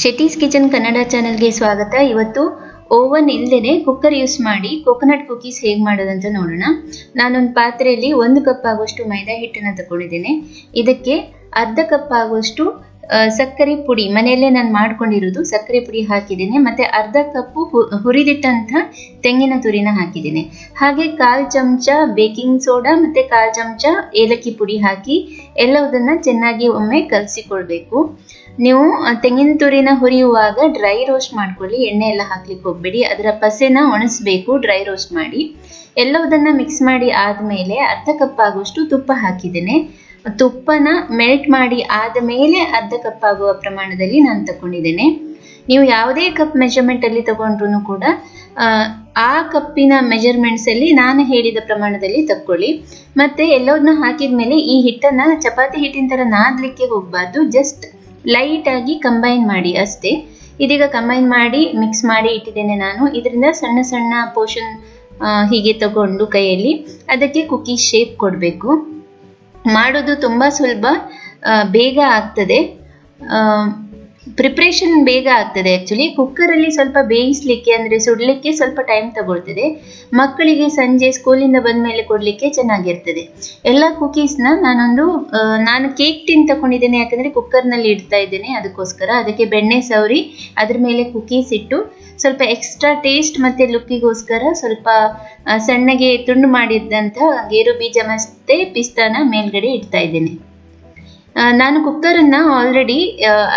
Shetty's kitchen Kannada ಚಾನೆಲ್ಗೆ ಸ್ವಾಗತ. ಇವತ್ತು ಓವನ್ ಇಲ್ಲದೇ ಕುಕ್ಕರ್ ಯೂಸ್ ಮಾಡಿ ಕೊಕೊನಟ್ ಕುಕೀಸ್ ಹೇಗೆ ಮಾಡೋದಂತ ನೋಡೋಣ. ನಾನೊಂದು ಪಾತ್ರೆಯಲ್ಲಿ ಒಂದು ಕಪ್ ಆಗುವಷ್ಟು ಮೈದಾ ಹಿಟ್ಟನ್ನು ತಗೊಂಡಿದ್ದೇನೆ ಇದಕ್ಕೆ ಅರ್ಧ ಕಪ್ ಆಗುವಷ್ಟು ಸಕ್ಕರೆ ಪುಡಿ ಮನೆಯಲ್ಲೇ ನಾನು ಮಾಡ್ಕೊಂಡಿರೋದು ಸಕ್ಕರೆ ಪುಡಿ ಹಾಕಿದ್ದೀನಿ, ಮತ್ತೆ ಅರ್ಧ ಕಪ್ಪು ಹುರಿದಿಟ್ಟಂಥ ತೆಂಗಿನ ತುರಿನ ಹಾಕಿದ್ದೀನಿ. ಹಾಗೆ ಕಾಲು ಚಮಚ ಬೇಕಿಂಗ್ ಸೋಡಾ ಮತ್ತೆ ಕಾಲು ಚಮಚ ಏಲಕ್ಕಿ ಪುಡಿ ಹಾಕಿ ಎಲ್ಲವುದನ್ನು ಚೆನ್ನಾಗಿ ಒಮ್ಮೆ ಕಲಸಿಕೊಳ್ಬೇಕು. ನೀವು ತೆಂಗಿನ ತುರಿನ ಹುರಿಯುವಾಗ ಡ್ರೈ ರೋಸ್ಟ್ ಮಾಡ್ಕೊಳ್ಳಿ, ಎಣ್ಣೆ ಎಲ್ಲ ಹಾಕ್ಲಿಕ್ಕೆ ಹೋಗ್ಬೇಡಿ, ಅದರ ಪಸೆನ ಒಣಸ್ಬೇಕು, ಡ್ರೈ ರೋಸ್ಟ್ ಮಾಡಿ. ಎಲ್ಲವುದನ್ನು ಮಿಕ್ಸ್ ಮಾಡಿ ಆದಮೇಲೆ ಅರ್ಧ ಕಪ್ ಆಗುವಷ್ಟು ತುಪ್ಪ ಹಾಕಿದ್ದೇನೆ. ತುಪ್ಪನ ಮೆಲ್ಟ್ ಮಾಡಿ ಆದ ಮೇಲೆ ಅರ್ಧ ಕಪ್ ಆಗುವ ಪ್ರಮಾಣದಲ್ಲಿ ನಾನು ತಗೊಂಡಿದ್ದೇನೆ ನೀವು ಯಾವುದೇ ಕಪ್ ಮೆಜರ್ಮೆಂಟ್ ಅಲ್ಲಿ ತಗೊಂಡ್ರು ಕೂಡ ಆ, ಕಪ್ಪಿನ ಮೆಜರ್ಮೆಂಟ್ಸ್ ಅಲ್ಲಿ ನಾನು ಹೇಳಿದ ಪ್ರಮಾಣದಲ್ಲಿ ತಕ್ಕೊಳ್ಳಿ. ಮತ್ತೆ ಎಲ್ಲವನ್ನ ಹಾಕಿದ ಮೇಲೆ ಈ ಹಿಟ್ಟನ್ನ ಚಪಾತಿ ಹಿಟ್ಟಿನ ತರ ನಾದಲಿಕ್ಕೆ ಹೋಗ್ಬಾರ್ದು. ಜಸ್ಟ್ ಆಗಿ ಕಂಬೈನ್ ಮಾಡಿ ಅಷ್ಟೇ. ಇದೀಗ ಕಂಬೈನ್ ಮಾಡಿ ಮಿಕ್ಸ್ ಮಾಡಿ ಇಟ್ಟಿದ್ದೇನೆ ನಾನು. ಇದರಿಂದ ಸಣ್ಣ ಸಣ್ಣ ಪೋರ್ಷನ್ ಹೀಗೆ ತಗೊಂಡು ಕೈಯಲ್ಲಿ. ಅದಕ್ಕೆ ಕುಕ್ಕಿ ಶೇಪ್ ಕೊಡಬೇಕು. ಮಾಡೋದು ತುಂಬ ಸುಲಭ ಬೇಗ ಆಗ್ತದೆ. ಪ್ರಿಪ್ರೇಷನ್ ಬೇಗ ಆಗ್ತದೆ ಆ್ಯಕ್ಚುಲಿ ಕುಕ್ಕರಲ್ಲಿ ಸ್ವಲ್ಪ ಬೇಯಿಸ್ಲಿಕ್ಕೆ ಅಂದರೆ ಸುಡಲಿಕ್ಕೆ ಸ್ವಲ್ಪ ಟೈಮ್ ತಗೊಳ್ತದೆ. ಮಕ್ಕಳಿಗೆ ಸಂಜೆ ಸ್ಕೂಲಿಂದ ಬಂದ ಮೇಲೆ ಕೊಡಲಿಕ್ಕೆ ಚೆನ್ನಾಗಿರ್ತದೆ. ಎಲ್ಲ ಕುಕೀಸ್ನ ನಾನೊಂದು ನಾನು ಕೇಕ್ ಟಿನ್ ತಗೊಂಡಿದ್ದೇನೆ ಯಾಕಂದರೆ ಕುಕ್ಕರ್ನಲ್ಲಿ ಇಡ್ತಾ ಇದ್ದೇನೆ. ಅದಕ್ಕೋಸ್ಕರ ಅದಕ್ಕೆ ಬೆಣ್ಣೆ ಸವರಿ, ಅದ್ರ ಮೇಲೆ ಕುಕೀಸ್ ಇಟ್ಟು ಸ್ವಲ್ಪ ಎಕ್ಸ್ಟ್ರಾ ಟೇಸ್ಟ್ ಮತ್ತು ಲುಕ್ಕಿಗೋಸ್ಕರ ಸ್ವಲ್ಪ ಸಣ್ಣಗೆ ತುಂಡು ಮಾಡಿದ್ದಂಥ ಗೇರು ಬೀಜ ಮತ್ತೆ ಪಿಸ್ತಾನ ಮೇಲ್ಗಡೆ ಇಡ್ತಾ ಇದ್ದೇನೆ. ನಾನು ಕುಕ್ಕರನ್ನ ಆಲ್ರೆಡಿ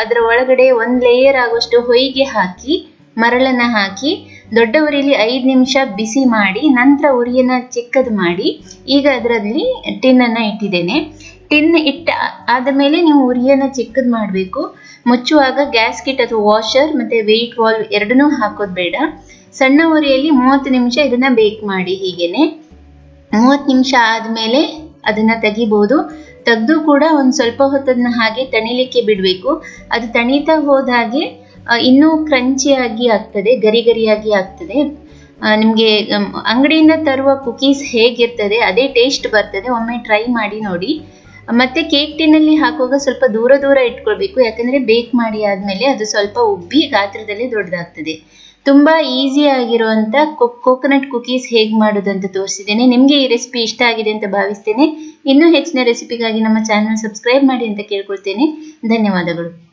ಅದರ ಒಳಗಡೆ ಒಂದು ಲೇಯರ್ ಆಗುವಷ್ಟು ಹೊಯ್ಗೆ ಹಾಕಿ, ಮರಳನ್ನ ಹಾಕಿ, ದೊಡ್ಡ ಉರಿಲಿ ಐದು ನಿಮಿಷ ಬಿಸಿ ಮಾಡಿ, ನಂತರ ಉರಿಯನ್ನ ಚಿಕ್ಕದು ಮಾಡಿ, ಈಗ ಅದರಲ್ಲಿ ಟಿನ್ನನ್ನು ಇಟ್ಟಿದ್ದೇನೆ. ಟಿನ್ ಇಟ್ಟ ಆದ ಮೇಲೆ ನೀವು ಉರಿಯನ್ನ ಚಿಕ್ಕದು ಮಾಡಬೇಕು. ಮುಚ್ಚುವಾಗ ಗ್ಯಾಸ್ ಕಿಟ್ ಅಥವಾ ವಾಷರ್ ಮತ್ತೆ ವೆಯ್ಟ್ ವಾಲ್ವ್ ಎರಡನ್ನೂ ಹಾಕೋದು ಬೇಡ. ಸಣ್ಣ ಉರಿಯಲ್ಲಿ ಮೂವತ್ತು ನಿಮಿಷ ಇದನ್ನ ಬೇಕ್ ಮಾಡಿ ಹೀಗೇನೆ. ಮೂವತ್ತು ನಿಮಿಷ ಆದಮೇಲೆ ಅದನ್ನ ತೆಗಿಬೋದು. ತೆಗೆದು ಕೂಡ ಒಂದು ಸ್ವಲ್ಪ ಹೊತ್ತದನ್ನ ಹಾಗೆ ತಣಿಲಿಕ್ಕೆ ಬಿಡಬೇಕು. ಅದು ತಣಿತಾ ಹೋದ ಹಾಗೆ ಇನ್ನೂ ಕ್ರಂಚಿಯಾಗಿ ಆಗ್ತದೆ, ಗರಿ ಗರಿಯಾಗಿ ಆಗ್ತದೆ. ನಿಮಗೆ, ಅಂಗಡಿಯಿಂದ ತರುವ ಕುಕೀಸ್ ಹೇಗಿರ್ತದೆ, ಅದೇ ಟೇಸ್ಟ್ ಬರ್ತದೆ. ಒಮ್ಮೆ ಟ್ರೈ ಮಾಡಿ ನೋಡಿ. ಮತ್ತೆ ಕೇಕ್ ಟಿನ್ನಲ್ಲಿ ಹಾಕುವಾಗ ಸ್ವಲ್ಪ ದೂರ ದೂರ ಇಟ್ಕೊಳ್ಬೇಕು. ಯಾಕಂದ್ರೆ ಬೇಕ್ ಮಾಡಿ ಆದ್ಮೇಲೆ ಅದು ಸ್ವಲ್ಪ ಉಬ್ಬಿ ಗಾತ್ರದಲ್ಲಿ ದೊಡ್ಡದಾಗ್ತದೆ. ತುಂಬಾ ಈಸಿ ಆಗಿರುವಂತ ಕೋಕೋನಟ್ ಕುಕೀಸ್ ಹೇಗೆ ಮಾಡೋದು ಅಂತ ತೋರಿಸಿದ್ದೇನೆ. ನಿಮಗೆ ಈ ರೆಸಿಪಿ ಇಷ್ಟ ಆಗಿದೆ ಅಂತ ಭಾವಿಸ್ತೇನೆ. ಇನ್ನೂ ಹೆಚ್ಚಿನ ರೆಸಿಪಿಗಾಗಿ ನಮ್ಮ ಚಾನಲ್ ಸಬ್ಸ್ಕ್ರೈಬ್ ಮಾಡಿ ಅಂತ ಕೇಳ್ಕೊಳ್ತೇನೆ. ಧನ್ಯವಾದಗಳು.